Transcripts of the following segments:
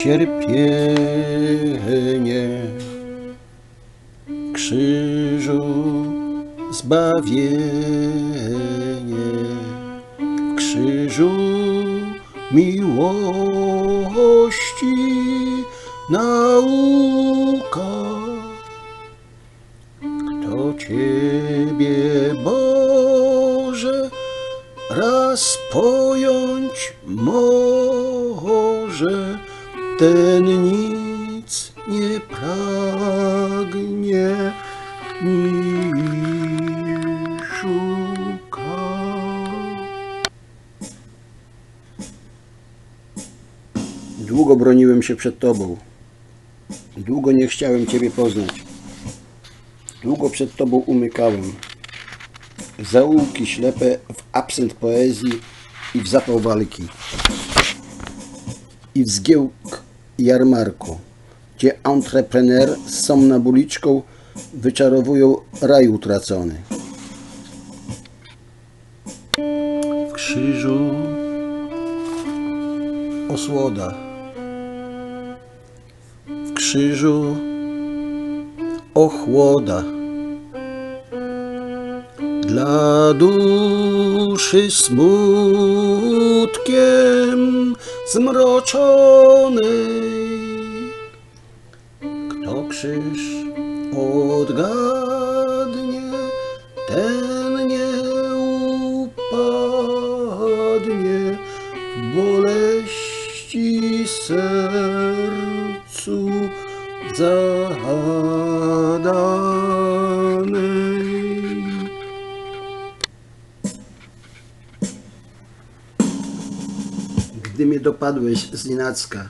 cierpienie. Krzyżu zbawienie. W krzyżu miłości nauka. Kto Ciebie Boże raz pojąć może, ten nic nie pragnie ni szuka. Długo broniłem się przed Tobą. Długo nie chciałem Ciebie poznać. Długo przed Tobą umykałem. Zaułki ślepe w absent poezji i w zapał walki. I w zgiełk jarmarku, gdzie entrepreneur z somnabuliczką wyczarowują raj utracony. W krzyżu osłoda. W krzyżu ochłoda. Dla duszy smutkiem zmroczonej Kto krzyż odgadnie, ten nie upadnie w boleści sercu zadanej. Gdy mnie dopadłeś z nienacka,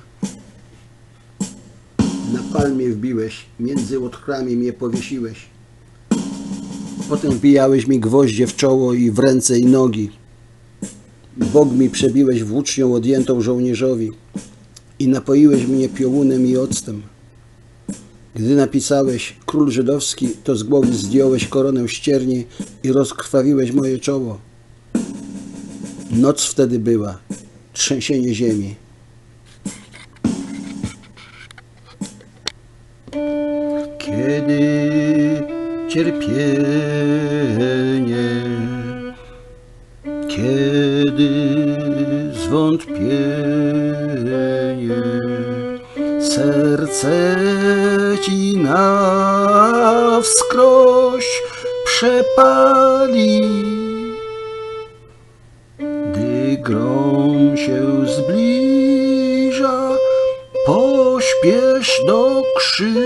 na palmie wbiłeś, między łotrami mnie powiesiłeś. Potem wbijałeś mi gwoździe w czoło i w ręce i nogi. Bog mi przebiłeś włócznią odjętą żołnierzowi i napoiłeś mnie piołunem i octem. Gdy napisałeś król żydowski, to z głowy zdjąłeś koronę ścierni i rozkrwawiłeś moje czoło. Noc wtedy była, trzęsienie ziemi. Kiedy cierpienie, kiedy zwątpienie, serce ci na wskroś przepali. Grom się zbliża, pośpiesz do krzyża,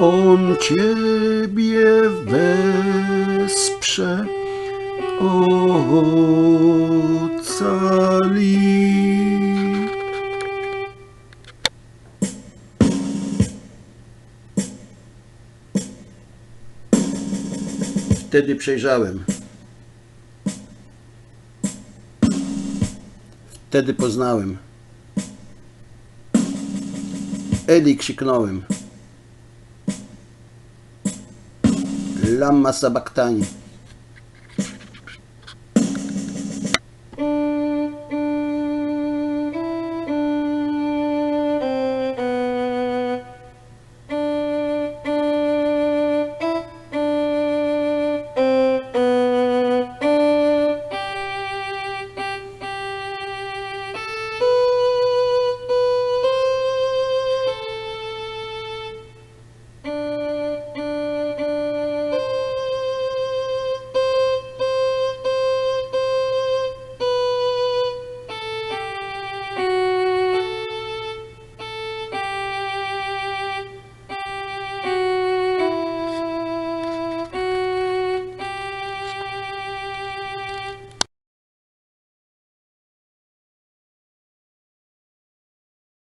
on ciebie wesprze, ocali. Wtedy przejrzałem. Wtedy poznałem. Eli krzyknąłem. Lamma sabaktani.